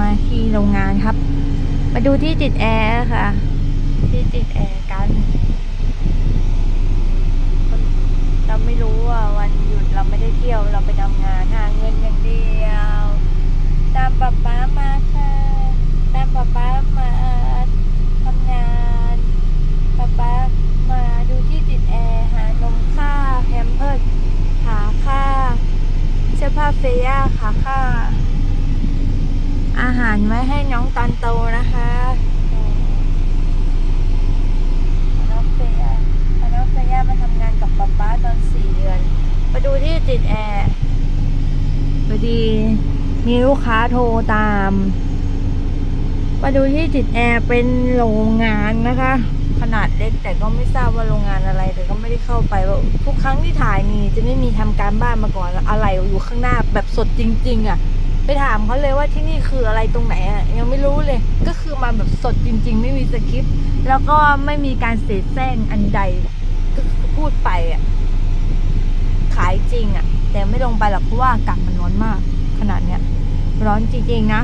มาที่โรงงานครับ มาดูที่ติดแอร์ค่ะ ที่ติดแอร์กันเราไม่รู้ว่าวันหยุดเราไม่ได้เที่ยวเราไปทำงานหาเงินอย่างเดียว ตามป๊าป๊ามาค่ะ ตามป๊าป๊ามาทำงานป๊าป๊ามาดูที่ติดแอร์หานมค่าแฮมเพิร์ดหาค่าเสื้อผ้าเฟย่าขาค่าาหารไว้ให้น้องตอนโตนะคะอน้องเฟีย่าน้องเฟียมาทำงานกับป๊าป๊าตอนสี่เดือน มาดูที่ติดแอร์พอดี มีลูกค้าโทรตาม มาดูที่ติดแอร์เป็นโรงงานนะคะ ขนาดเล็กแต่ก็ไม่ทราบว่าโรงงานอะไร แต่ก็ไม่ได้เข้าไปว่าทุกครั้งที่ถ่ายนี่จะไม่มีทำการบ้านมาก่อนอะไรอยู่ข้างหน้าแบบสดจริง ๆอะ ไปถามเขาเลยว่าที่นี่คืออะไรตรงไหนอะยังไม่รู้เลย ก็คือมาแบบสดจริง ๆ ไม่มีสคริปต์แล้วก็ไม่มีการเสแสร้งอันใดก็พูดไปอะขายจริงอะแต่ไม่ลงไปหรอกเพราะว่าอากาศมันร้อนมาก ขนาดเนี้ย ร้อนจริงๆนะ